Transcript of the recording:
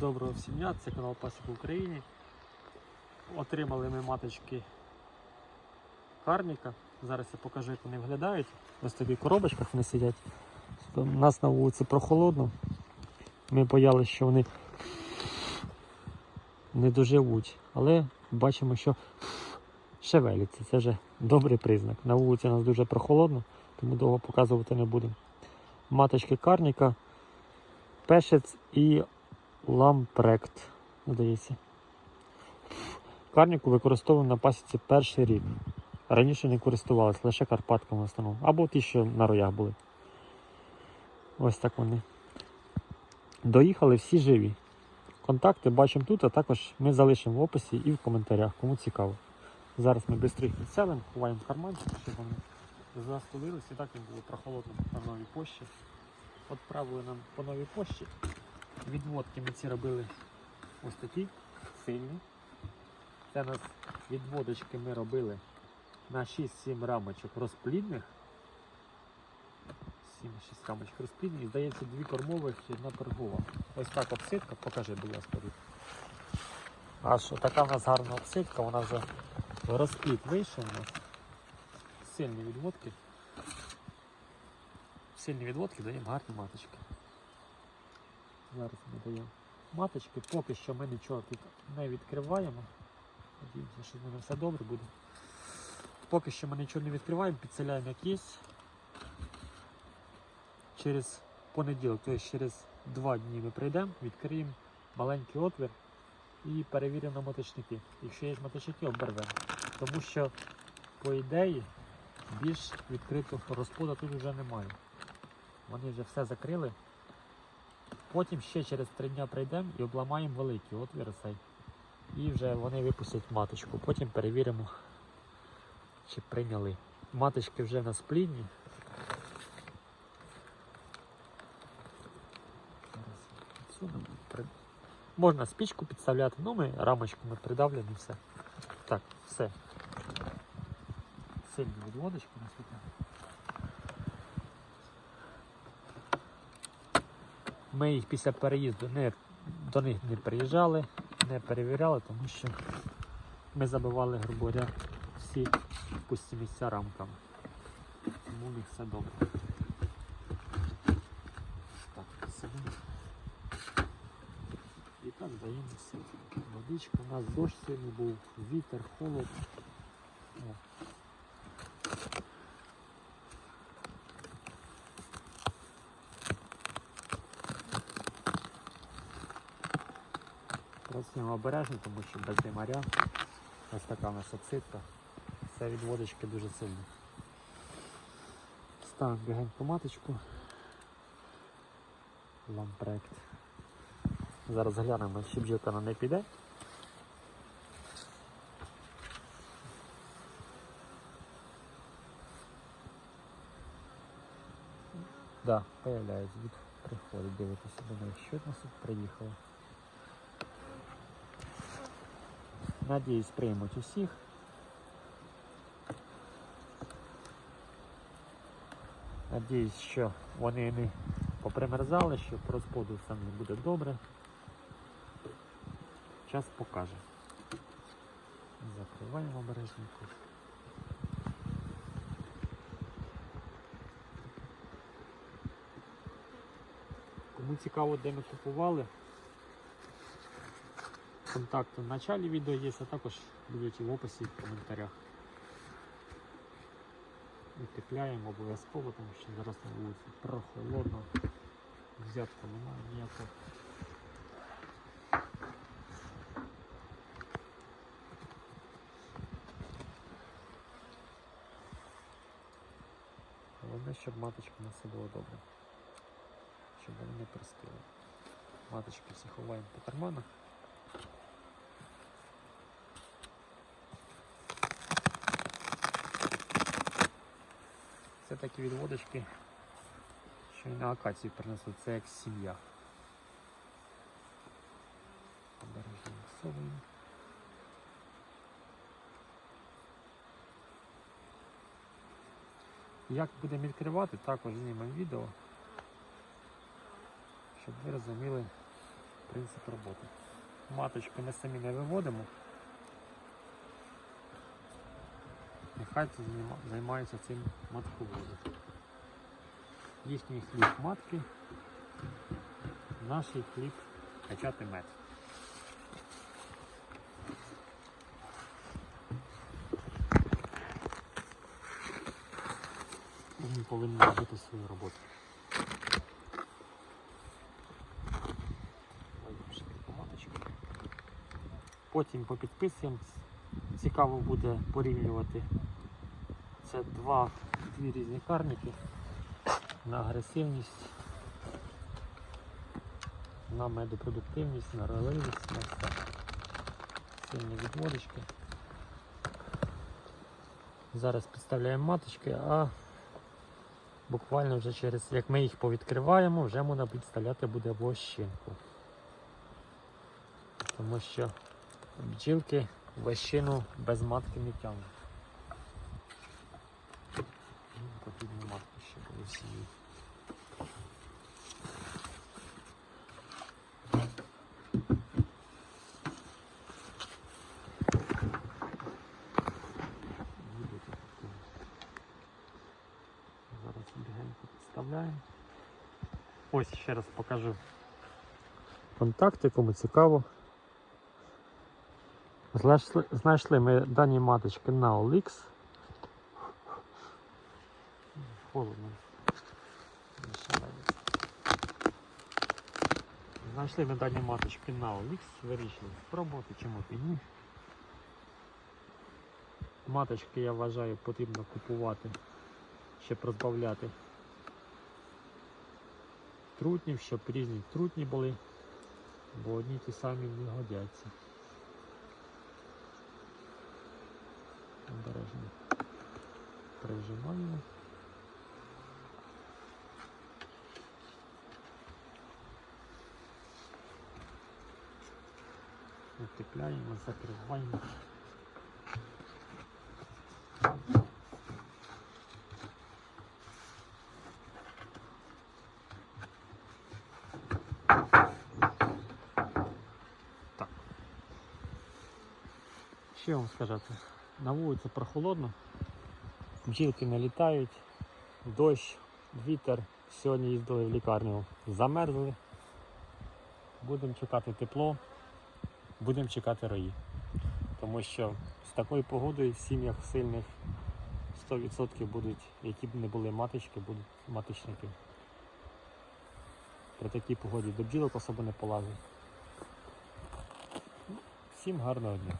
Доброго всім дня, це канал Пасіка в Україні. Отримали ми маточки карніка. Зараз я покажу, як вони виглядають. Ось в коробочках вони сидять. У нас на вулиці прохолодно. Ми боялися, що вони не доживуть, але бачимо, що шевеляться. Це вже добрий признак. На вулиці у нас дуже прохолодно, тому довго показувати не будемо. Маточки карніка, пешець і лампрект. Здається. Карніку використовуємо на пасіці перший рік. Раніше не користувалися, лише Карпатками в основному. Або ті, що на роях були. Ось так вони. Доїхали всі живі. Контакти бачимо тут, а також ми залишимо в описі і в коментарях, кому цікаво. Зараз ми швидко їх відселимо, ховаємо в карманчик, щоб вони застудилися. І так їм було прохолодно на новій пощі. Відправили нам по новій пощі. Відводки ми ці робили ось такі сильні. Це у нас відводочки ми робили на 6-7 рамочок розплідних. 7-6 рамочок розплідних. І здається, дві кормових і одна торгова. Ось так обсидка, покажи, будь ласка. Рід. А що така в нас гарна обсидка, вона вже розплід вийшов у нас. Сильні відводки. Сильні відводки даємо гарні маточки. Зараз ми даємо маточки. Поки що ми нічого тут не відкриваємо. Надіємося, що з ними все добре буде. Поки що ми нічого не відкриваємо, підселяємо як є. Через понеділок, тобто через два дні ми прийдемо, відкриємо маленький отвір і перевіримо на моточники. Якщо є моточники, обервемо. Тому що, по ідеї, більш відкритого розплоду тут вже немає. Вони вже все закрили. Потім ще через три дня прийдемо і обламаємо великий отвір цей. І вже вони випустять маточку. Потім перевіримо, чи прийняли. Маточки вже в нас плідні. Можна спічку підставляти, ну ми рамочками придавлені все. Так, все. Сильні відводочки у нас тут. Ми їх після переїзду не, до них не приїжджали, не перевіряли, тому що ми забивали, грубо говоря, всі пусті місця рамками. Тому у них все добре. Так, сидимо. І так даємо все. Водичка, у нас дощ сьогодні був, вітер, холод. О. Працюємо обережно, тому що без димаря. Ось така нас обсидка. Це від водочки дуже сильно. Ставимо бігеньку маточку. Лампрект. Зараз глянемо, чи бджілка на не піде. Да, появляється, приходить дивитися до неї, що нас тут приїхало. Надіюсь, приймуть усіх. Надіюсь, що вони не попримерзали, що по розподу все буде добре. Час покаже. Закриваємо обережненько. Кому цікаво, де ми купували, контакти в началі відео є, а також будуть і в описі і в коментарях. Утепляємо обов'язково, тому що зараз на вулиці прохолодно, взятку немає ніякого. Головне, щоб маточка на все було добре. Щоб вони не пристили. Маточки всі ховаємо по карманах. Такі відводочки, що і на акацію принесуть, це як сім'я. Обережно висовуємо. Як будемо відкривати, також знімемо відео, щоб ви розуміли, принцип роботи. Маточки ми самі не виводимо. Нехай це займа- займаються цим матководи. Їхній хліб матки, наш хліб качати мед. Він повинен робити свою роботу. Потім по підписам цікаво буде порівнювати. Це два дві різні карники на агресивність, на медопродуктивність, на роливість, на все. Сильні відводочки. Зараз підставляємо маточки, а буквально вже через, як ми їх повідкриваємо, вже можна підставляти буде вощинку. Тому що бджілки вощину без матки не тягнуть. Ну, Потрібні матки ще. Будуть такі. Зараз бігенько підставляємо. Ось ще раз покажу. Контакти, кому цікаво. Знайшли, ми дані маточки на OLX. Холодно. Знайшли ми дані маточки на OLX, вирішили спробувати, чому і ні. Маточки, я вважаю, потрібно купувати, щоб розбавляти трутнів, щоб різні трутні були, бо одні ті самі не годяться. Обережно прижимаємо. Утепляємо, закриваємо. Так. Що вам сказати? На вулиці прохолодно, бджілки не літають, дощ, вітер. Сьогодні їздили в лікарню, замерзли. Будемо чекати тепло, будемо чекати рої. Тому що з такою погодою в сім'ях сильних 100% будуть, які б не були маточки, будуть маточники. При такій погоді до бджілок особо не полазить. Всім гарного дня.